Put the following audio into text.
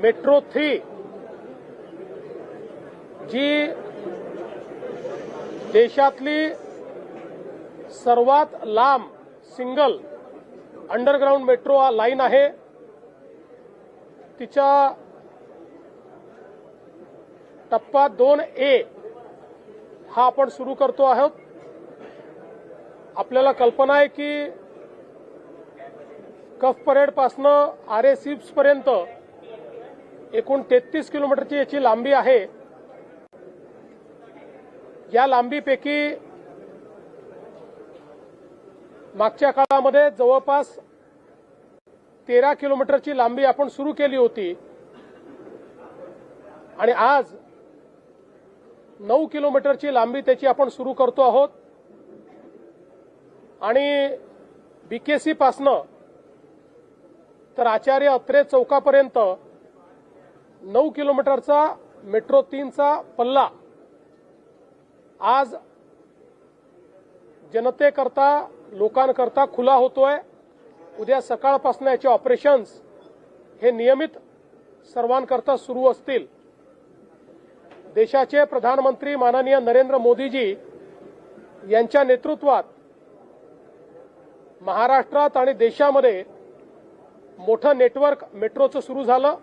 Metro three G देशातली सर्वात लांब सिंगल अंडरग्राऊंड मेट्रो लाईन आहे. तिच्या टप्पा दोन ए हा आपण सुरू करतो आहोत. आपल्याला कल्पना आहे की कफ परेड पासनं आर ए सिप्स पर्यंत एकूण तेहतीस किलोमीटरची याची लांबी आहे. या लांबीपैकी मागच्या काळामध्ये जवळपास तेरा किलोमीटरची लांबी आपण सुरू केली होती. आणि आज नऊ किलोमीटरची लांबी त्याची आपण सुरू करतो आहोत. आणि बीकेसी पासनं तर आचार्य अत्रे चौकापर्यंत नऊ किलोमीटरचा मेट्रो तीनचा पल्ला. आज जनतेकरता लोकांकरता खुला होतोय. उद्या सकाळपासून याचे ऑपरेशन्स हे नियमित सर्वांकरता सुरू असतील. देशाचे प्रधानमंत्री माननीय नरेंद्र मोदीजी यांच्या नेतृत्वात महाराष्ट्रात आणि देशामध्ये मोठं नेटवर्क मेट्रोचं सुरू झालं.